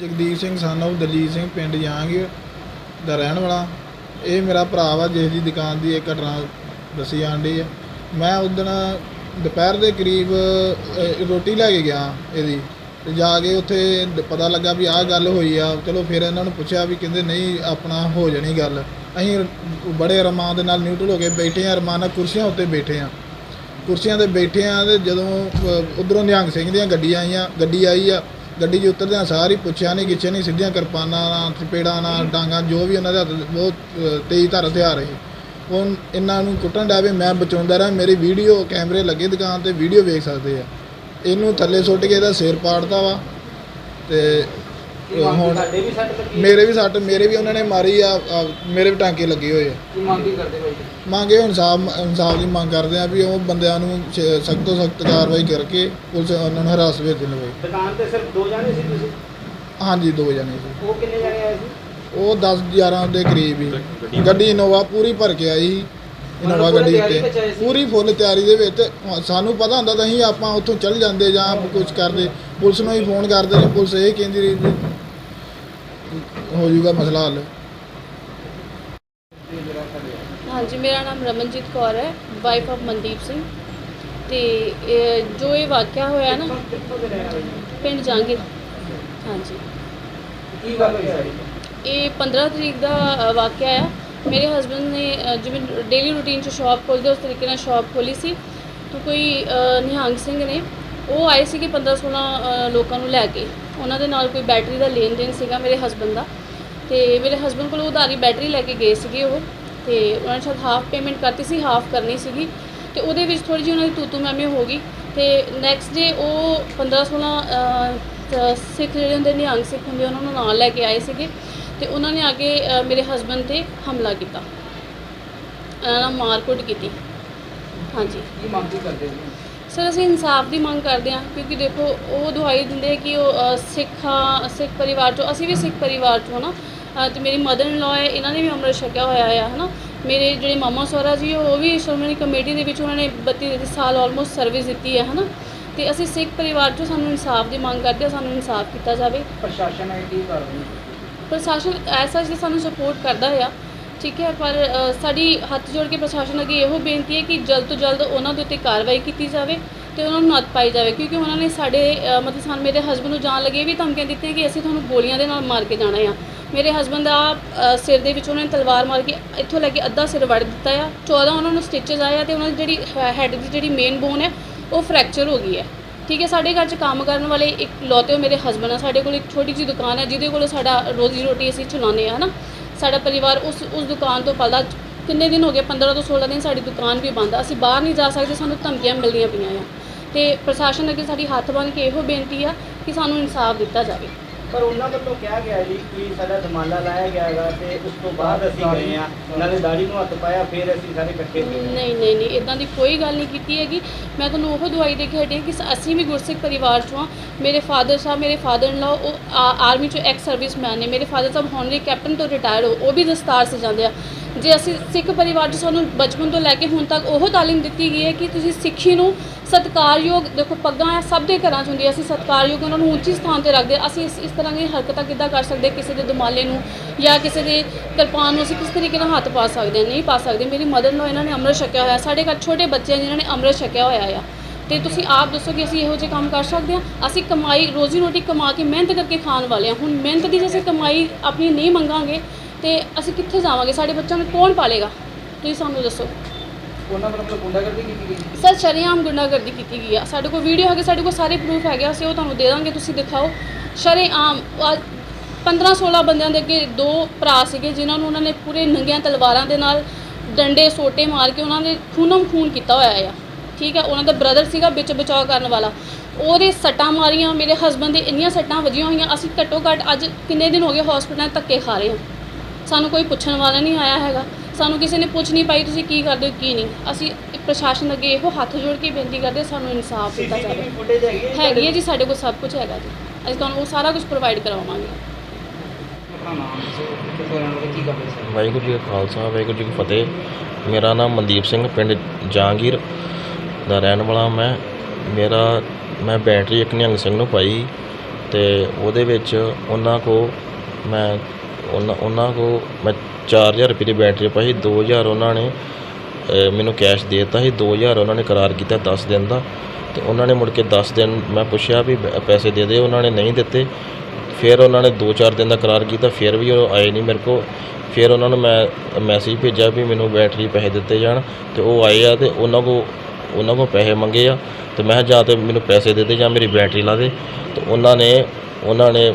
ਜਗਦੀਪ ਸਿੰਘ ਸਾਨੂੰ ਦਲਜੀਤ ਸਿੰਘ ਪਿੰਡ ਜਾਂਗੇ ਦਾ ਰਹਿਣ ਵਾਲਾ। ਇਹ ਮੇਰਾ ਭਰਾ ਵਾ ਜਿਸ ਦੀ ਦੁਕਾਨ ਦੀ ਇਹ ਘਟਨਾ ਦੱਸੀ ਜਾਂਦੀ ਹੈ ਮੈਂ ਉਦਣ ਦੁਪਹਿਰ ਦੇ ਕਰੀਬ ਅ, ਰੋਟੀ ਲੈ ਕੇ ਗਿਆ ਇਹਦੀ। ਤੇ ਜਾ ਕੇ ਉੱਥੇ ਦ- ਪਤਾ ਲੱਗਾ ਵੀ ਆਹ ਗੱਲ ਹੋਈ ਆ। ਚਲੋ ਫਿਰ ਇਹਨਾਂ ਨੂੰ ਪੁੱਛਿਆ ਵੀ ਕਹਿੰਦੇ ਨਹੀਂ ਆਪਣਾ ਹੋ ਜਾਣੀ ਗੱਲ। ਅਸੀਂ ਬੜੇ ਅਰਮਾਨ ਦੇ ਨਾਲ ਨਿਊਟਰਲ ਹੋ ਕੇ ਬੈਠੇ ਆ ਅਰਮਾਨ ਨਾਲ ਕੁਰਸੀਆਂ ਉੱਤੇ ਬੈਠੇ ਆ। ਕੁਰਸੀਆਂ ਤੇ ਬੈਠੇ ਆ ਤੇ ਜਦੋਂ ਉਧਰੋਂ ਨਿਹੰਗ ਸਿੰਘ ਦੀਆਂ ਗੱਡੀਆਂ ਆਈਆਂ ਗੱਡੀ ਆਈ ਆ। ਗੱਡੀ 'ਚ ਉਤਰਦਿਆਂ ਸਾਰੀ ਪੁੱਛਿਆ ਨਹੀਂ ਗਿੱਛੇ ਨਹੀਂ ਸਿੱਧੀਆਂ ਕਿਰਪਾਨਾਂ ਨਾਲ ਚਪੇੜਾਂ ਨਾਲ ਡਾਂਗਾਂ ਜੋ ਵੀ ਉਹਨਾਂ ਦੇ ਹੱਥ ਬਹੁਤ ਤੇਜ਼ ਧਾਰ ਹਥਿਆਰ ਸੀ। ਉਹ ਇਹਨਾਂ ਨੂੰ ਕੁੱਟਣ ਡਾਵੇ ਮੈਂ ਬਚਾਉਂਦਾ ਰਿਹਾ ਮੇਰੀ ਵੀਡੀਓ ਕੈਮਰੇ ਲੱਗੇ ਦੁਕਾਨ ਤੇ ਵੀਡੀਓ ਵੇਖ ਸਕਦੇ ਆ। ਇਹਨੂੰ ਥੱਲੇ ਸੁੱਟ ਕੇ ਇਹਦਾ ਸਿਰ ਪਾੜਤਾ ਵਾ ਤੇ ਹੁਣ ਸਾਡੇ ਵੀ ਸੱਟ ਲੱਗੀ ਹੈ? ਮੇਰੇ ਵੀ ਸੱਟ ਮੇਰੇ ਵੀ ਉਹਨਾਂ ਨੇ ਮਾਰੀ ਆ ਆ, ਮੇਰੇ ਵੀ ਟਾਂਕੇ ਲੱਗੇ ਹੋਏ ਆ। ਕੀ ਮੰਗ ਕੀ ਕਰਦੇ ਭਾਈ? ਮੰਗੇ ਇਨਸਾਫ ਇਨਸਾਫ ਦੀ ਮੰਗ ਕਰਦੇ ਆ ਵੀ ਉਹ ਬੰਦਿਆਂ ਨੂੰ ਸਖਤ ਤੋਂ ਸਖਤ ਕਾਰਵਾਈ ਕਰਕੇ ਪੁਲਿਸ ਉਹਨਾਂ ਨੂੰ ਹਰਾਸ ਵਿੱਚ ਲਵੇ ਦੁਕਾਨ ਤੇ ਸਿਰਫ ਦੋ ਜਾਣੇ ਸੀ ਤੁਸੀਂ? ਹਾਂਜੀ ਦੋ ਜਣੇ ਸੀ। ਉਹ ਕਿੰਨੇ ਜਾਣੇ ਆਏ ਸੀ? ਉਹ 10 11 ਦੇ ਕਰੀਬ ਹੀ। ਗੱਡੀ ਇਨੋਵਾ ਪੂਰੀ ਭਰ ਕੇ ਆਈ ਇਨੋਵਾ ਮਤਲਬ ਗੱਡੀ ਪੂਰੀ ਤਿਆਰੀ ਉੱਤੇ। ਆਏ ਸੀ? ਪੂਰੀ ਫੁੱਲ ਤਿਆਰੀ ਦੇ ਵਿੱਚ। ਹਾਂ, ਸਾਨੂੰ ਪਤਾ ਹੁੰਦਾ ਤਾਂ ਅਸੀਂ ਆਪਾਂ ਉੱਥੋਂ ਚੱਲ ਜਾਂਦੇ ਜਾਂ ਕੁਝ ਕਰਦੇ। ਪੁਲਿਸ ਨੂੰ ਹੀ ਫੋਨ ਕਰਦੇ ਨੇ। ਪੁਲਿਸ ਇਹ ਕਹਿੰਦੀ ਰਹੀ ਵੀ ਹੋ ਜਾਊਗਾ ਮਸਲਾ ਹੱਲ। ਹਾਂਜੀ ਮੇਰਾ ਨਾਮ ਰਮਨਜੀਤ ਕੌਰ ਹੈ ਵਾਈਫ ਆਫ ਮਨਦੀਪ ਸਿੰਘ। ਤੇ ਇਹ ਜੋ ਇਹ ਵਾਕਿਆ ਹੋਇਆ ਨਾ? ਪਿੰਡ ਜਾਂਗੇ ਹਾਂਜੀ। ਕੀ ਗੱਲ ਹੋਈ ਸਾਰੀ? ਇਹ 15 ਤਰੀਕ ਦਾ ਅ, ਵਾਕਿਆ ਆ। ਮੇਰੇ ਹਸਬੰਡ ਨੇ ਅ, ਜਿਵੇਂ ਡੇਲੀ ਰੂਟੀਨ 'ਚ ਸ਼ਾਪ ਖੋਲ੍ਹਦੇ ਉਸ ਤਰੀਕੇ ਨਾਲ ਸ਼ਾਪ ਖੋਲੀ ਸੀ। ਤਾਂ ਕੋਈ ਅ, ਨਿਹੰਗ ਸਿੰਘ ਨੇ ਉਹ ਆਏ ਸੀਗੇ 15 16 ਅ, ਲੋਕਾਂ ਨੂੰ ਲੈ ਕੇ। ਉਹਨਾਂ ਦੇ ਨਾਲ ਕੋਈ ਬੈਟਰੀ ਦਾ ਲੈਣ ਦੇਣ ਸੀਗਾ ਮੇਰੇ ਹਸਬੰਡ ਦਾ ਤੇ ਮੇਰੇ ਹਸਬੰਡ ਕੋਲ ਉਧਾਰੀ ਬੈਟਰੀ ਲੈ ਕੇ ਗਏ ਸੀਗੇ ਉਹ ਤੇ ਉਹਨਾਂ ਨੇ ਸ਼ਾਇਦ ਹਾਫ ਪੇਮੈਂਟ ਕਰਤੀ ਸੀ ਹਾਫ ਕਰਨੀ ਸੀਗੀ ਤੇ ਉਹਦੇ ਵਿੱਚ ਥੋੜੀ ਜਿਹੀ ਉਹਨਾਂ ਦੀ ਤੂਤੂ ਮੈਮੇ ਹੋ ਗਈ ਤੇ ਨੈਕਸਟ ਡੇ ਉਹ 15 16 ਸਿੱਖ ਜਿਹੜੇ ਹੁੰਦੇ ਨਿਹੰਗ ਸਿੱਖ ਹੁੰਦੇ ਉਹਨਾਂ ਨੂੰ ਨਾਲ ਲੈ ਕੇ ਆਏ ਸੀਗੇ ਤੇ ਉਹਨਾਂ ਨੇ ਆ ਕੇ ਮੇਰੇ ਹਸਬੰਡ ਤੇ ਹਮਲਾ ਕੀਤਾ। ਉਹਨਾਂ ਨਾਲ ਮਾਰਕੁੱਟ ਕੀਤੀ। ਹਾਂਜੀ। ਕੀ ਮੰਗ ਕਰਦੇ ਜੀ ਸਰ ਅਸੀਂ ਇਨਸਾਫ ਦੀ ਮੰਗ ਕਰਦੇ ਹਾਂ ਕਿਉਂਕਿ ਦੇਖੋ ਉਹ ਦੁਹਾਈ ਦਿੰਦੇ ਕਿ ਉਹ ਸਿੱਖਾਂ ਸਿੱਖ ਪਰਿਵਾਰ ਚੋਂ ਅਸੀਂ ਵੀ ਸਿੱਖ ਪਰਿਵਾਰ ਚੋਂ ਨਾ ਤੇ ਮੇਰੀ ਮਦਰ ਇਨ ਲਾਅ ਹੈ ਇਹਨਾਂ ਨੇ ਵੀ ਅੰਮ੍ਰਿਤ ਛਕਿਆ ਹੋਇਆ ਆ ਹਨਾ? ਮੇਰੇ ਜਿਹੜੇ ਮਾਮਾ ਸਹੁਰਾ ਜੀ ਉਹ ਵੀ ਸ਼੍ਰੋਮਣੀ ਕਮੇਟੀ ਦੇ ਵਿੱਚ ਉਹਨਾਂ ਨੇ 32 33 ਸਾਲ ਆਲਮੋਸਟ ਸਰਵਿਸ ਦਿੱਤੀ ਹੈ ਹਨਾ? ਤੇ ਅਸੀਂ ਸਿੱਖ ਪਰਿਵਾਰ ਚੋਂ ਸਾਨੂੰ ਇਨਸਾਫ ਦੀ ਮੰਗ ਕਰਦੇ ਹਾਂ ਸਾਨੂੰ ਇਨਸਾਫ ਕੀਤਾ ਜਾਵੇ। ਪ੍ਰਸ਼ਾਸਨ ਹੈ ਕੀ ਕਰ ਰਹੀ? ਪ੍ਰਸ਼ਾਸਨ ਐਸਾ ਜੀ ਸਾਨੂੰ ਸਪੋਰਟ ਕਰਦਾ ਆ। ਠੀਕ ਹੈ ਪਰ ਅ, ਸਾਡੀ ਹੱਥ ਜੋੜ ਕੇ ਪ੍ਰਸ਼ਾਸਨ ਅੱਗੇ ਇਹੋ ਬੇਨਤੀ ਹੈ ਕਿ ਜਲਦ ਤੋਂ ਜਲਦ ਉਹਨਾਂ ਦੇ ਉੱਤੇ ਕਾਰਵਾਈ ਕੀਤੀ ਜਾਵੇ ਤੇ ਉਹਨਾਂ ਨੂੰ ਨੱਥ ਪਾਈ ਜਾਵੇ ਕਿਉਂਕਿ ਉਹਨਾਂ ਨੇ ਸਾਡੇ ਅ, ਮਤਲਬ ਸਾਨੂੰ ਮੇਰੇ ਹਸਬੰਡ ਨੂੰ ਜਾਣ ਲੱਗੇ ਵੀ ਧਮਕੀਆਂ ਦਿੱਤੀਆਂ ਕਿ ਅਸੀਂ ਤੁਹਾਨੂੰ ਗੋਲੀਆਂ ਦੇ ਨਾਲ ਮਾਰ ਕੇ ਜਾਣਾ ਆ। ਮੇਰੇ ਹਸਬੰਡ ਦਾ ਅ, ਸਿਰ ਦੇ ਵਿੱਚ ਉਹਨਾਂ ਨੇ ਤਲਵਾਰ ਮਾਰ ਕੇ ਇੱਥੋਂ ਲੈ ਕੇ ਅੱਧਾ ਸਿਰ ਵੜ ਦਿੱਤਾ ਆ 14 ਉਹਨਾਂ ਨੂੰ ਸਟਿਚਸ ਆਏ ਆ ਤੇ ਉਹਨਾਂ ਦੀ ਜਿਹੜੀ ਹੈਡ ਦੀ ਜਿਹੜੀ ਮੇਨ ਬੋਨ ਹੈ ਉਹ ਫ੍ਰੈਕਚਰ ਹੋ ਗਈ ਹੈ। ਠੀਕ ਹੈ ਸਾਡੇ ਘਰ 'ਚ ਕੰਮ ਕਰਨ ਵਾਲੇ ਇੱਕ ਲੌਤੇ ਉਹ ਮੇਰੇ ਹਸਬੰਡ ਆ ਸਾਡੇ ਕੋਲ ਇੱਕ ਛੋਟੀ ਜਿਹੀ ਦੁਕਾਨ ਹੈ ਜਿਹਦੇ ਕੋਲ ਸਾਡਾ ਰੋਜ਼ੀ ਰੋਟੀ ਅਸੀਂ ਚਲਾਉਂਦੇ ਆ ਹਨਾ? ਸਾਡਾ ਪਰਿਵਾਰ ਉਸ ਉਸ ਦੁਕਾਨ ਤੋਂ ਪਲਦਾ। ਕਿੰਨੇ ਦਿਨ ਹੋ ਗਏ 15 ਤੋਂ 16 ਦਿਨ ਸਾਡੀ ਦੁਕਾਨ ਵੀ ਬੰਦ ਆ। ਅਸੀਂ ਬਾਹਰ ਨਹੀਂ ਜਾ ਸਕਦੇ, ਸਾਨੂੰ ਧਮਕੀਆਂ ਮਿਲਦੀਆਂ ਪਈਆਂ ਆ। ਤੇ ਪ੍ਰਸ਼ਾਸਨ ਅੱਗੇ ਸਾਡੀ ਹੱਥ ਬੰਨ੍ਹ ਕੇ ਇਹੋ ਬੇਨਤੀ ਆ ਕਿ ਸਾਨੂੰ ਇਨਸਾਫ ਦਿੱਤਾ ਜਾਵੇ। ਪਰ ਉਹਨਾਂ ਵੱਲੋਂ ਕਿਹਾ ਗਿਆ ਜੀ ਕਿ ਸਾਡਾ ਧਮਾਲਾ ਲਾਇਆ ਗਿਆ ਹੈਗਾ ਤੇ ਉਸ ਤੋਂ ਬਾਅਦ ਅਸੀਂ ਗਏ ਆ ਨਾਲੇ ਦਾੜੀ ਨੂੰ ਹੱਥ ਪਾਇਆ ਫਿਰ ਅਸੀਂ ਸਾਰੇ ਇਕੱਠੇ ਹੋਏ ਨਹੀਂ ਨਹੀਂ ਨਹੀਂ ਇਦਾਂ ਦੀ ਕੋਈ ਗੱਲ ਨਹੀਂ ਕੀਤੀ ਹੈਗੀ। ਮੈਂ ਤੁਹਾਨੂੰ ਉਹ ਦਵਾਈ ਦੇ ਕੇ ਹਟੀ ਹਾਂ ਕਿ ਅਸੀਂ ਵੀ ਗੁਰਸਿੱਖ ਪਰਿਵਾਰ ਚੋਂ ਹਾਂ। ਮੇਰੇ ਫਾਦਰ ਸਾਹਿਬ ਮੇਰੇ ਫਾਦਰ ਇਨ ਲਾ ਉਹ ਆਰਮੀ ਚੋਂ ਐਕਸ ਸਰਵਿਸਮੈਨ ਨੇ। ਮੇਰੇ ਫਾਦਰ ਸਾਹਿਬ ਹੋਨਰੀ ਕੈਪਟਨ ਤੋਂ ਰਿਟਾਇਰ ਹੋ ਉਹ ਵੀ ਦਸਤਾਰ ਸਜਾਉਂਦੇ ਆ। ਜੇ ਅਸੀਂ ਸਿੱਖ ਪਰਿਵਾਰ 'ਚ ਸਾਨੂੰ ਬਚਪਨ ਤੋਂ ਲੈ ਕੇ ਹੁਣ ਤੱਕ ਉਹ ਤਾਲੀਮ ਦਿੱਤੀ ਗਈ ਹੈ ਕਿ ਤੁਸੀਂ ਸਿੱਖੀ ਨੂੰ ਸਤਿਕਾਰਯੋਗ, ਦੇਖੋ ਪੱਗਾਂ ਆ ਸਭ ਦੇ ਘਰਾਂ 'ਚ ਹੁੰਦੀਆਂ, ਅਸੀਂ ਸਤਿਕਾਰਯੋਗ ਉਹਨਾਂ ਨੂੰ ਉੱਚੀ ਸਥਾਨ ਤੇ ਰੱਖਦੇ ਹਾਂ। ਅਸੀਂ ਇਸ ਇਸ ਤਰ੍ਹਾਂ ਦੀਆਂ ਹਰਕਤਾਂ ਕਿੱਦਾਂ ਕਰ ਸਕਦੇ, ਕਿਸੇ ਦੇ ਦਮਾਲੇ ਨੂੰ ਜਾਂ ਕਿਸੇ ਦੇ ਕਿਰਪਾਨ ਨੂੰ ਅਸੀਂ ਕਿਸ ਤਰੀਕੇ ਨਾਲ ਹੱਥ ਪਾ ਸਕਦੇ ਹਾਂ ਨਹੀਂ ਪਾ ਸਕਦੇ। ਮੇਰੀ ਮਦਰ ਨੂੰ ਇਹਨਾਂ ਨੇ ਅੰਮ੍ਰਿਤ ਛਕਿਆ ਹੋਇਆ, ਸਾਡੇ ਘਰ ਛੋਟੇ ਬੱਚੇ ਆ ਜਿਨ੍ਹਾਂ ਨੇ ਅੰਮ੍ਰਿਤ ਛਕਿਆ ਹੋਇਆ ਆ। ਤੇ ਤੁਸੀਂ ਆਪ ਦੱਸੋ ਕਿ ਅਸੀਂ ਇਹੋ ਜਿਹੇ ਕੰਮ ਕਰ ਸਕਦੇ ਹਾਂ? ਅਸੀਂ ਕਮਾਈ, ਰੋਜ਼ੀ ਰੋਟੀ ਕਮਾ ਕੇ ਮਿਹਨਤ ਕਰਕੇ ਖਾਣ ਵਾਲੇ ਹਾਂ। ਹੁਣ ਮਿਹਨਤ ਦੀ ਜੇ ਅਸੀਂ ਕਮਾਈ ਆਪਣੀ ਨਹੀਂ ਮੰਗਾਂਗੇ ਤੇ ਅਸੀਂ ਕਿੱਥੇ ਜਾਵਾਂਗੇ? ਸਾਡੇ ਬੱਚਿਆਂ ਨੂੰ ਕੌਣ ਪਾਲੇਗਾ? ਤੁਸੀਂ ਸਾਨੂੰ ਦੱਸੋ। ਉਹਨਾਂ ਵੱਲੋਂ ਮਤਲਬ ਗੁੰਡਾਗਰਦੀ ਕੀਤੀ ਗਈ ਸਰ ਸ਼ਰੇਆਮ ਗੁੰਡਾਗਰਦੀ ਕੀਤੀ ਗਈ ਆ। ਸਾਡੇ ਕੋਲ ਵੀਡੀਓ ਹੈਗੇ ਸਾਡੇ ਕੋਲ ਸਾਰੇ ਪ੍ਰੂਫ ਹੈਗੇ ਅਸੀਂ ਉਹ ਤੁਹਾਨੂੰ ਦੇ ਦਾਂਗੇ ਤੁਸੀਂ ਦਿਖਾਓ। ਸ਼ਰੇਆਮ 15 16 ਬੰਦਿਆਂ ਦੇ ਅੱਗੇ ਦੋ ਭਰਾ ਸੀਗੇ ਜਿਨ੍ਹਾਂ ਨੂੰ ਉਹਨਾਂ ਨੇ ਪੂਰੇ ਨੰਗੀਆਂ ਤਲਵਾਰਾਂ ਦੇ ਨਾਲ ਡੰਡੇ ਸੋਟੇ ਮਾਰ ਕੇ ਉਹਨਾਂ ਨੇ ਖੂਨਮ ਖੂਨ ਕੀਤਾ ਹੋਇਆ ਆ। ਠੀਕ ਹੈ ਉਹਨਾਂ ਦਾ ਬ੍ਰਦਰ ਸੀਗਾ ਵਿੱਚ ਬਚਾਅ ਕਰਨ ਵਾਲਾ। ਉਹਦੇ ਸੱਟਾਂ ਮਾਰੀਆਂ ਮੇਰੇ ਹਸਬੰਡ ਦੇ ਇੰਨੀਆਂ ਸੱਟਾਂ ਵੱਜੀਆਂ ਹੋਈਆਂ ਅਸੀਂ ਘੱਟੋ ਘੱਟ ਅੱਜ ਕਿੰਨੇ ਦਿਨ ਹੋ ਗਏ ਹਸਪੀਟਲ ਧੱਕੇ ਖਾ ਰਹੇ ਹਾਂ। ਸਾਨੂੰ ਕੋਈ ਪੁੱਛਣ ਵਾਲਾ ਨਹੀਂ ਆਇਆ ਹੈਗਾ। ਸਾਨੂੰ ਕਿਸੇ ਨੇ ਪੁੱਛ ਨਹੀਂ ਪਾਈ ਤੁਸੀਂ ਕੀ ਕਰਦੇ ਹੋ ਕੀ ਨਹੀਂ। ਅਸੀਂ ਪ੍ਰਸ਼ਾਸਨ ਅੱਗੇ ਇਹੋ ਹੱਥ ਜੋੜ ਕੇ ਬੇਨਤੀ ਕਰਦੇ ਸਾਨੂੰ ਇਨਸਾਫ ਦਿੱਤਾ ਜਾਵੇ। ਫੁਟੇਜ ਹੈਗੀ ਹੈ ਜੀ ਹੈਗੀ ਹੈ ਜੀ ਸਾਡੇ ਕੋਲ ਸਭ ਕੁਝ ਹੈਗਾ ਜੀ। ਅਸੀਂ ਤੁਹਾਨੂੰ ਉਹ ਸਾਰਾ ਕੁਝ ਪ੍ਰੋਵਾਈਡ ਕਰਵਾਵਾਂਗੇ ਆਪਣਾ ਨਾਮ ਦੱਸੋ ਕਿੱਥੋਂ ਰਹਿਣ ਵਾਲੇ ਕੀ ਕਰਦੇ ਸਰ? ਵਾਹਿਗੁਰੂ ਜੀ ਕਾ ਖਾਲਸਾ ਵਾਹਿਗੁਰੂ ਜੀ ਕੀ ਫਤਿਹ। ਮੇਰਾ ਨਾਮ ਮਨਦੀਪ ਸਿੰਘ ਪਿੰਡ ਜਹਾਂਗੀਰ ਦਾ ਰਹਿਣ ਵਾਲਾ ਮੈਂ। ਮੇਰਾ ਮੈਂ ਬੈਟਰੀ ਇੱਕ ਨਿਹੰਗ ਸਿੰਘ ਨੂੰ ਪਾਈ ਤੇ ਉਹਦੇ ਵਿੱਚ ਉਹਨਾਂ ਕੋ ਮੈਂ ਉਹਨਾਂ ਉਹਨਾਂ ਕੋਲ ਮੈਂ ਚਾਰ ਹਜ਼ਾਰ ਰੁਪਏ ਦੀ ਬੈਟਰੀ ਪਾਈ 2000 ਉਹਨਾਂ ਨੇ ਮੈਨੂੰ ਕੈਸ਼ ਦੇ ਦਿੱਤਾ ਸੀ, ਦੋ ਹਜ਼ਾਰ ਉਹਨਾਂ ਨੇ ਕਰਾਰ ਕੀਤਾ ਦਸ ਦਿਨ ਦਾ। ਅਤੇ ਉਹਨਾਂ ਨੇ ਮੁੜ ਕੇ ਦਸ ਦਿਨ ਮੈਂ ਪੁੱਛਿਆ ਵੀ ਪੈਸੇ ਦੇ ਦੇ, ਉਹਨਾਂ ਨੇ ਨਹੀਂ ਦਿੱਤੇ। ਫਿਰ ਉਹਨਾਂ ਨੇ 2-4 ਦਿਨ ਦਾ ਕਰਾਰ ਕੀਤਾ, ਫਿਰ ਵੀ ਉਹ ਆਏ ਨਹੀਂ ਮੇਰੇ ਕੋਲ। ਫਿਰ ਉਹਨਾਂ ਨੂੰ ਮੈਂ ਮੈਸੇਜ ਭੇਜਿਆ ਵੀ ਮੈਨੂੰ ਬੈਟਰੀ ਪੈਸੇ ਦਿੱਤੇ ਜਾਣ। ਅਤੇ ਉਹ ਆਏ ਆ ਅਤੇ ਉਹਨਾਂ ਕੋਲ ਉਹਨਾਂ ਕੋਲ ਪੈਸੇ ਮੰਗੇ ਆ। ਅਤੇ ਮੈਂ ਕਿਹਾ ਜਾਂ ਤਾਂ ਮੈਨੂੰ ਪੈਸੇ ਦੇ ਦੇ ਜਾਂ ਮੇਰੀ ਬੈਟਰੀ ਲਾ ਦੇ। ਤੇ ਉਹਨਾਂ ਨੇ ਉਹਨਾਂ ਨੇ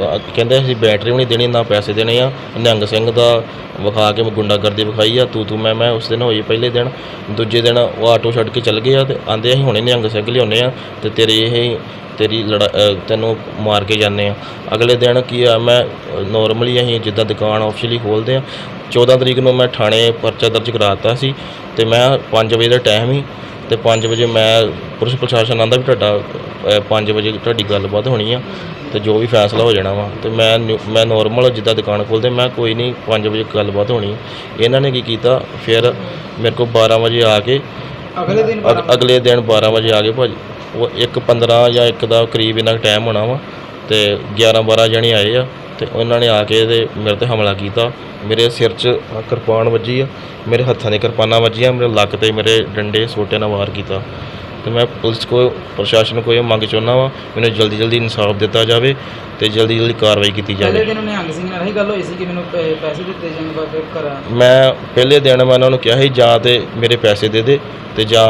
ਅਹ, ਕਹਿੰਦੇ ਅਸੀਂ ਬੈਟਰੀ ਵੀ ਨਹੀਂ ਦੇਣੀ, ਨਾ ਪੈਸੇ ਦੇਣੇ ਆ। ਨਿਹੰਗ ਸਿੰਘ ਦਾ ਵਿਖਾ ਕੇ ਗੁੰਡਾਗਰਦੀ ਵਿਖਾਈ ਆ ਤੂੰ ਤੂੰ ਮੈਂ ਮੈਂ, ਉਸ ਦਿਨ ਹੋਈ ਪਹਿਲੇ ਦਿਨ। ਦੂਜੇ ਦਿਨ ਉਹ ਆਟੋ ਛੱਡ ਕੇ ਚੱਲ ਗਏ ਆ ਤੇ ਆਂਦੇ ਅਸੀਂ ਹੁਣੇ ਨਿਹੰਗ ਸਿੰਘ ਲਿਆਉਂਦੇ ਆ ਤੇ ਤੇਰੀ ਇਹ ਤੇਰੀ ਲੜਾ, ਅਹ, ਤੈਨੂੰ ਮਾਰ ਕੇ ਜਾਂਦੇ ਆ। ਅਗਲੇ ਦਿਨ ਕੀ ਆ, ਮੈਂ ਨੋਰਮਲੀ ਅਸੀਂ ਜਿੱਦਾਂ ਦੁਕਾਨ ਆਫੀਸ਼ੀਅਲੀ ਖੋਲਦੇ ਆ 14 ਤਰੀਕ ਨੂੰ ਮੈਂ ਥਾਣੇ ਪਰਚਾ ਦਰਜ ਕਰਾਤਾ ਸੀ ਤੇ ਮੈਂ 5 ਵਜੇ ਦਾ ਟਾਈਮ ਹੀ ਤੇ 5 ਵਜੇ ਮੈਂ ਪੁਲਿਸ ਪ੍ਰਸ਼ਾਸਨ ਆਂਦਾ ਵੀ ਤੁਹਾਡਾ 5 ਵਜੇ ਤੁਹਾਡੀ ਗੱਲਬਾਤ ਹੋਣੀ ਆ ਤੇ ਜੋ ਵੀ ਫੈਸਲਾ ਹੋ ਜਾਣਾ ਵਾ। ਤੇ ਮੈਂ ਨਿਊ- ਮੈਂ ਨੋਰਮਲ ਜਿੱਦਾਂ ਦੁਕਾਨ ਖੋਲਦੇ ਮੈਂ ਕੋਈ ਨਹੀਂ 5 ਵਜੇ ਗੱਲਬਾਤ ਹੋਣੀ। ਇਹਨਾਂ ਨੇ ਕੀ ਕੀਤਾ? ਫਿਰ ਮੇਰੇ ਕੋਲ 12 ਵਜੇ ਆ ਕੇ ਅਗਲੇ ਦਿਨ ਅਗ- ਅਗਲੇ ਦਿਨ 12 ਵਜੇ ਆ ਗਏ ਭਾਜੀ ਉਹ 1 15 ਜਾਂ 1 ਦਾ ਕਰੀਬ ਇਹਨਾਂ ਟਾਈਮ ਹੋਣਾ ਵਾ। ਤੇ 11 12 ਜਣੇ ਆਏ ਆ। ਤੇ ਉਹਨਾਂ ਨੇ ਆ ਕੇ ਇਹਦੇ ਮੇਰੇ ਤੇ ਹਮਲਾ ਕੀਤਾ। ਮੇਰੇ ਸਿਰ 'ਚ ਆਹ ਕਿਰਪਾਨ ਵੱਜੀ ਆ, ਮੇਰੇ ਹੱਥਾਂ 'ਤੇ ਕਿਰਪਾਨਾਂ ਵੱਜੀਆਂ, ਮੇਰੇ ਲੱਕ ਤੇ ਮੇਰੇ ਡੰਡੇ ਸੋਟੇ ਨਾਲ ਵਾਰ ਕੀਤਾ। ਤੇ ਮੈਂ ਪੁਲਿਸ ਕੋ ਪ੍ਰਸ਼ਾਸਨ ਕੋ ਇਹ ਮੰਗ ਚਾਹੁੰਦਾ ਵਾਂ, ਮੈਨੂੰ ਜਲਦੀ ਜਲਦੀ ਇਨਸਾਫ ਦਿੱਤਾ ਜਾਵੇ। ਤੇ ਜਲਦੀ ਜਲਦੀ ਕਾਰਵਾਈ ਕੀਤੀ ਪਹਿਲੇ ਜਾਵੇ ਦਿਨ ਉਹਨੇ ਹੰਗ ਸਿੰਘ ਨਾਲ ਇਹੀ ਗੱਲ ਹੋਈ ਸੀ ਕਿ ਮੈਨੂੰ ਪੈ- ਪੈਸੇ ਦਿੱਤੇ ਜਾਣ ਬਾਅਦ ਘਰ। ਮੈਂ ਪਹਿਲੇ ਦਿਨ ਮੈਂ ਉਹਨਾਂ ਨੂੰ ਕਿਹਾ ਸੀ ਜਾਂ ਤੇ ਮੇਰੇ ਪੈਸੇ ਦੇ ਦੇ ਤੇ ਜਾਂ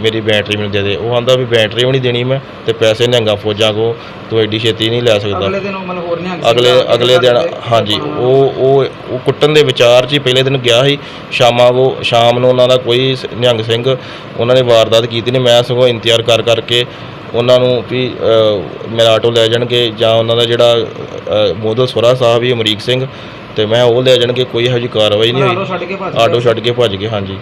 ਮੇਰੀ ਬੈਟਰੀ ਮੈਨੂੰ ਦੇ ਦੇ। ਉਹ ਆਂਦਾ ਵੀ ਬੈਟਰੀ ਵੀ ਨਹੀਂ ਦੇਣੀ ਮੈਂ ਤੇ ਪੈਸੇ ਨਿਹੰਗਾ ਫੌਜਾਂ ਕੋ ਤੂੰ ਐਡੀ ਛੇਤੀ ਨਹੀਂ ਲੈ ਸਕਦਾ। ਅਗਲੇ ਦਿਨ ਉਹ ਮਤਲਬ ਹੋਰ ਨਹੀਂ ਹੰਗ ਅਗਲੇ ਅਗਲੇ ਦਿਨ ਹਾਂਜੀ ਉਹ ਉਹ ਉਹ ਕੁੱਟਣ ਦੇ ਵਿਚਾਰ 'ਚ ਹੀ ਪਹਿਲੇ ਦਿਨ ਗਿਆ ਸੀ। ਸ਼ਾਮਾਂ ਉਹ ਸ਼ਾਮ ਨੂੰ ਉਹਨਾਂ ਦਾ ਕੋਈ ਸ- ਨਿਹੰਗ ਸਿੰਘ ਉਹਨਾਂ ਨੇ ਵਾਰਦਾਤ ਕੀਤੀ ਨਹੀਂ ਮੈਂ ਸਗੋਂ ਇੰਤਜ਼ਾਰ ਕਰ ਕਰਕੇ ਉਹਨਾਂ ਨੂੰ ਵੀ ਮੇਰਾ ਆਟੋ ਲੈ ਜਾਣਗੇ ਜਾਂ ਉਹਨਾਂ ਦਾ ਜਿਹੜਾ ਮੋਦਲ ਸੁਰਾ ਸਾਹਿਬ ਹੀ ਅਮਰੀਕ ਸਿੰਘ ਤੇ ਮੈਂ ਉਹ ਲੈ ਜਾਣਗੇ ਕੋਈ ਇਹੋ ਜਿਹੀ ਕਾਰਵਾਈ ਨਹੀਂ ਹੋਈ। ਛੱਡ ਕੇ ਭੱਜ ਆਟੋ। ਛੱਡ ਕੇ ਭੱਜ ਗਏ ਹਾਂਜੀ।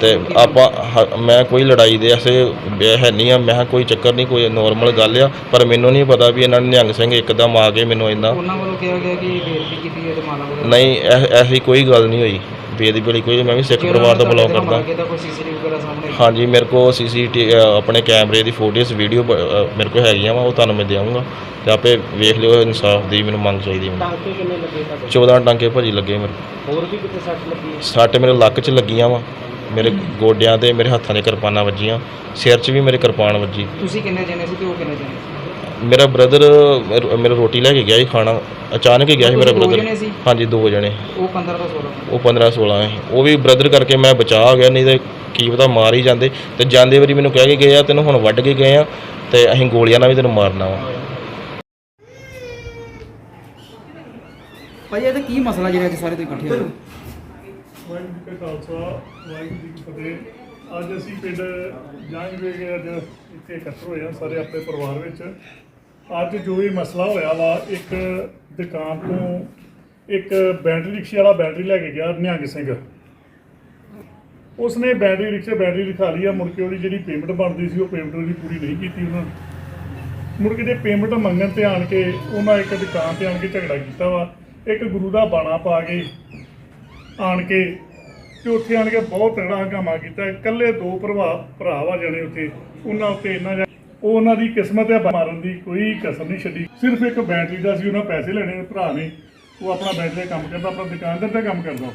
ਤੇ ਆਪਾਂ ਹ- ਮੈਂ ਕੋਈ ਲੜਾਈ ਦੇ ਐਸੇ ਬੇ- ਹੈ ਨਹੀਂ ਆ ਮੈਂ ਕਿਹਾ ਕੋਈ ਚੱਕਰ ਨਹੀਂ ਕੋਈ ਨੋਰਮਲ ਗੱਲ ਆ ਪਰ ਮੈਨੂੰ ਨਹੀਂ ਪਤਾ ਵੀ ਇਹਨਾਂ ਨੇ ਨਿਹੰਗ ਸਿੰਘ ਇੱਕਦਮ ਆ ਕੇ ਮੈਨੂੰ ਇੰਨਾ। ਉਹਨਾਂ ਵੱਲੋਂ ਕਿਹਾ ਗਿਆ ਕਿ ਬੇਇੱਜ਼ਤੀ ਕੀਤੀ ਹੈ ਤੇ ਮਾਲਾ ਵਗੈਰਾ ਨਹੀਂ ਐ- ਐਸੀ ਕੋਈ ਗੱਲ ਨਹੀਂ ਹੋਈ। ਬੇਦੀ ਬੜੀ ਕੋਈ ਮੈਂ ਵੀ ਸਿੱਖ ਪਰਿਵਾਰ ਦਾ ਬਿਲੋਂਗ ਕਰਦਾ। ਕਿਤਾ ਕੋਈ ਸੀਸੀਟੀਵੀ ਵਗੈਰਾ ਸਾਹਮਣੇ ਹਾਂਜੀ ਮੇਰੇ ਕੋ ਸੀਸੀਟੀ ਆਪਣੇ ਕੈਮਰੇ ਦੀ ਫੋਟੋਸ ਵੀਡੀਓ ਮੇਰੇ ਕੋ ਹੈਗੀਆਂ ਵਾ ਉਹ ਤੁਹਾਨੂੰ ਮੈਂ ਦੇਵਾਂਗਾ। ਤੇ ਆਪੇ ਵੇਖ ਲਿਓ ਇਨਸਾਫ ਦੀ ਮੈਨੂੰ ਮੰਗ ਚਾਹੀਦੀ ਮੈਨੂੰ। ਟਾਂਕੇ ਕਿੰਨੇ ਲੱਗੇ ਤੁਹਾਡੇ? 14 ਟਾਂਕੇ ਭਾਜੀ ਲੱਗੇ ਮੇਰੇ। ਹੋਰ ਵੀ ਕਿਤੇ ਸੱਟ ਲੱਗੀ ਹੈ? ਸੱਟ ਮੇਰੇ ਲੱਕ 'ਚ ਲੱਗੀਆਂ ਵਾ। ਮੇਰੇ ਗੋਡਿਆਂ ਤੇ ਮੇਰੇ ਹੱਥਾਂ 'ਤੇ ਕਿਰਪਾਨਾਂ ਵੱਜੀਆਂ। ਸਿਰ 'ਚ ਵੀ ਮੇਰੇ ਕਿਰਪਾਨ ਵੱਜੀ। ਤੁਸੀਂ ਕਿੰਨੇ ਜਣੇ ਸੀ ਤੇ ਉਹ ਕਿੰਨੇ ਜਣੇ ਸੀ? ਮੇਰਾ ਬ੍ਰਦਰ ਮੇਰਾ ਰੋਟੀ ਲੈ ਕੇ ਗਿਆ ਸੀ ਖਾਣਾ। ਅਚਾਨਕ ਹੀ ਗਿਆ ਸੀ ਮੇਰਾ ਦੋ ਬ੍ਰਦਰ ਜਣੇ ਸੀ? ਹਾਂਜੀ ਦੋ ਜਣੇ। ਉਹ 15 ਤੋਂ 16 ਉਹ 15 16 ਹੈ ਉਹ ਵੀ ਬ੍ਰਦਰ ਕਰਕੇ ਮੈਂ ਬਚਾ ਗਿਆ ਨਹੀਂ ਤੇ ਕੀ ਪਤਾ ਮਾਰ ਹੀ ਜਾਂਦੇ। ਤੇ ਜਾਂਦੇ ਵਾਰੀ ਮੈਨੂੰ ਕਹਿ ਕੇ ਗਏ ਆ ਤੈਨੂੰ ਹੁਣ ਵੱਢ ਕੇ ਗਏ ਆ ਤੇ ਅਸੀਂ ਗੋਲੀਆਂ ਨਾਲ ਵੀ ਤੈਨੂੰ ਮਾਰਨਾ ਵਾ। ਭਾਈ ਇਹ ਤਾਂ ਕੀ ਮਸਲਾ ਜਿਹੜਾ ਅੱਜ ਸਾਰੇ ਤੁਸੀਂ ਇਕੱਠੇ ਹੋਏ ਹੋ? ਵਾਹਿਗੁਰੂ ਜੀ ਕਾ ਖਾਲਸਾ ਵਾਹਿਗੁਰੂ ਜੀ ਕੀ ਫਤਿਹ। ਅੱਜ ਅਸੀਂ ਪਿੰਡ ਜਾਂਗਵੇ ਕੇ ਅੱਜ ਇੱਥੇ ਇਕੱਠੇ ਹੋਏ ਹਾਂ ਸਾਰੇ ਆਪਣੇ ਪਰਿਵਾਰ ਵਿੱਚ। ਅੱਜ ਜੋ ਵੀ ਮਸਲਾ ਹੋਇਆ ਵਾ, ਇੱਕ ਦੁਕਾਨ ਤੋਂ ਇੱਕ ਬੈਟਰੀ ਰਿਕਸ਼ੇ ਵਾਲਾ ਬੈਟਰੀ ਲੈ ਕੇ ਗਿਆ, ਨਿਹੰਗ ਸਿੰਘ। ਉਸਨੇ ਬੈਟਰੀ ਰਿਕਸ਼ੇ, ਬੈਟਰੀ ਲਿਖਾ ਲਈ ਆ, ਮੁੜ ਕੇ ਉਹਦੀ ਜਿਹੜੀ ਪੇਮੈਂਟ ਬਣਦੀ ਸੀ, ਉਹ ਪੇਮੈਂਟ ਉਹਦੀ ਪੂਰੀ ਨਹੀਂ ਕੀਤੀ ਉਹਨਾਂ ਨੇ। ਮੁੜ ਕੇ ਜੇ ਪੇਮੈਂਟ ਮੰਗਣ ਤੇ ਆਣ ਕੇ ਉਹਨਾਂ ਇੱਕ ਦੁਕਾਨ ਤੇ ਆਣ ਕੇ ਝਗੜਾ ਕੀਤਾ ਵਾ, ਇੱਕ ਗੁਰੂ ਦਾ ਬਾਣਾ ਪਾ ਕੇ ਆਣ ਕੇ ਤੇ ਉੱਥੇ ਆਣ ਕੇ ਬਹੁਤ ਤਗੜਾ ਹੰਗਾਮਾ ਕੀਤਾ। ਇਕੱਲੇ ਦੋ ਭਰਾ ਭਰਾ ਵਾ ਜਣੇ ਉੱਥੇ, ਉਹਨਾਂ ਉੱਤੇ ਇੰਨਾ ਜ਼ਿਆ- ਉਹ ਉਹਨਾਂ ਦੀ ਕਿਸਮਤ ਹੈ ਮਾਰਨ ਦੀ ਕੋਈ ਕਸਰ ਨਹੀਂ ਛੱਡੀ। ਸਿਰਫ ਇੱਕ ਬੈਟਰੀ ਦਾ ਸੀ ਉਹਨਾਂ ਪੈਸੇ ਲੈਣੇ ਭਰਾ ਨੇ। ਉਹ ਆਪਣਾ ਬੈਟਰੀ ਦਾ ਕੰਮ ਕਰਦਾ ਆਪਣਾ ਦੁਕਾਨਦਾਰ ਦਾ ਕੰਮ ਕਰਦਾ।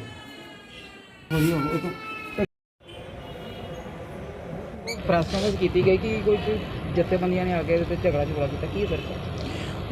ਹੋਈ ਹੋਵੇ ਇਹ ਤੋਂ ਪ੍ਰੈਸ ਕਾਨਫਰੰਸ ਕੀਤੀ ਗਈ ਕਿ ਕੋਈ ਕੋਈ ਜਥੇਬੰਦੀਆਂ ਨੇ ਆ ਕੇ ਤੇ ਝਗੜਾ ਝਗੜਾ ਕੀਤਾ। ਕੀ ਸਰ?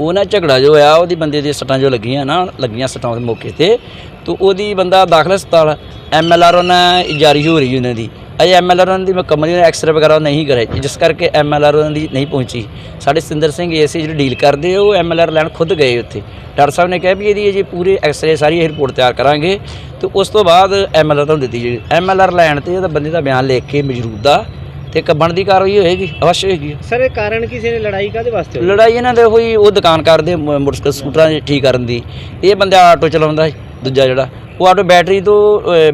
ਉਹ ਨਾ ਝਗੜਾ ਜੋ ਆ ਉਹਦੀ ਬੰਦੇ ਦੀ ਸੱਟਾਂ ਜੋ ਲੱਗੀਆਂ ਨਾ ਲੱਗੀਆਂ ਸੱਟਾਂ ਉਹਦੇ ਮੌਕੇ ਤੇ ਤੋ ਉਹਦੀ ਬੰਦਾ ਦਾਖਲ ਹਸਪਤਾਲ ਐਮਐਲਆਰ ਉਹਨਾਂ ਜਾਰੀ ਹੋ ਰਹੀ ਉਹਨਾਂ ਦੀ। ਅਜੇ ਐਮਐਲਆਰ ਉਹਨਾਂ ਦੀ ਮੁਕੰਮਲ ਐਕਸਰੇ ਵਗੈਰਾ ਨਹੀਂ ਕਰਾਈ। ਜਿਸ ਕਰਕੇ ਐਮਐਲਆਰ ਉਹਨਾਂ ਦੀ ਨਹੀਂ ਪਹੁੰਚੀ। ਸਾਡੇ ਸਿੰਦਰ ਸਿੰਘ ਏਸੀ ਜਿਹੜੇ ਡੀਲ ਕਰਦੇ ਉਹ ਐਮਐਲਆਰ ਲੈਣ ਖੁਦ ਗਏ ਉੱਥੇ। ਡਾਕਟਰ ਸਾਹਿਬ ਨੇ ਕਿਹਾ ਵੀ ਇਹਦੀ ਜੇ ਪੂਰੇ ਐਕਸਰੇ ਸਾਰੀ ਇਹ ਰਿਪੋਰਟ ਤਿਆਰ ਕਰਾਂਗੇ। ਤੇ ਉਸ ਤੋਂ ਬਾਅਦ ਐਮਐਲਆਰ ਤੁਹਾਨੂੰ ਦਿੱਤੀ ਜੀ ਐਮਐਲਆਰ ਲੈਣ ਤੇ ਉਹਦਾ ਬੰਦੇ ਦਾ ਬਿਆਨ ਲਿਖ ਕੇ ਮਜਰੂਦ ਦਾ ਤੇ ਇੱਕ ਬਣਦੀ ਕਾਰਵਾਈ ਹੋਏਗੀ ਅਵਸ਼ ਹੋਏਗੀ। ਸਰ ਇਹ ਕਾਰਨ ਕਿਸੇ ਨੇ ਲੜਾਈ ਕਾਦੇ ਵਾਸਤੇ? ਲੜਾਈ ਇਹਨਾਂ ਦੇ ਹੋਈ ਉਹ ਦੁਕਾਨ ਕਰਦੇ ਮੋਟਰਸਾਈਕਲ ਸਕੂਟਰਾਂ ਦੀ ਠੀਕ ਕਰਨ ਦੀ। ਇਹ ਬੰਦਾ ਆਟੋ ਚਲਾਉਂਦਾ ਸੀ, ਦੂਜਾ ਜਿਹੜਾ ਉਹ ਆਟੋ ਬੈਟਰੀ ਤੋਂ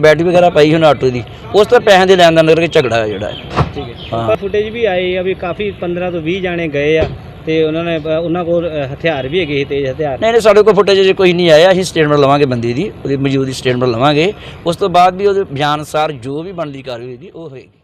ਬੈਟਰੀ ਵਗੈਰਾ ਪਾਈ ਹੁਣ ਆਟੋ ਦੀ। ਉਸ ਤੋਂ ਪੈਸਿਆਂ ਦੇ ਲੈਣ ਦੇਣ ਕਰਕੇ ਝਗੜਾ ਹੋਇਆ ਜਿਹੜਾ। ਹੈ। ਠੀਕ ਹੈ। ਹਾਂ। ਪਰ ਫੁਟੇਜ ਵੀ ਆਏ ਆ ਵੀ ਕਾਫੀ 15 ਤੋਂ 20 ਜਾਣੇ ਗਏ ਆ ਤੇ ਉਹਨਾਂ ਨੇ ਅ, ਉਹਨਾਂ ਕੋਲ ਅ, ਹਥਿਆਰ ਵੀ ਹੈਗੇ ਸੀ ਤੇਜ਼ ਹਥਿਆਰ। ਨਹੀਂ ਨਹੀਂ ਸਾਡੇ ਕੋਲ ਫੁਟੇਜ ਜੇ ਕੋਈ ਨਹੀਂ ਆਇਆ। ਅਸੀਂ ਸਟੇਟਮੈਂਟ ਲਵਾਂਗੇ ਬੰਦੇ ਦੀ ਉਹਦੀ ਮੌਜੂਦ ਦੀ ਸਟੇਟਮੈਂਟ ਲਵਾਂਗੇ। ਉਸ ਤੋਂ ਬਾਅਦ ਵੀ ਉਹਦੇ ਬਿਆਨ ਅਨੁਸਾਰ ਜੋ ਵੀ ਬਣਦੀ ਕਾਰਵਾਈ ਹੋਏਗੀ ਉਹ ਹੋਏਗੀ।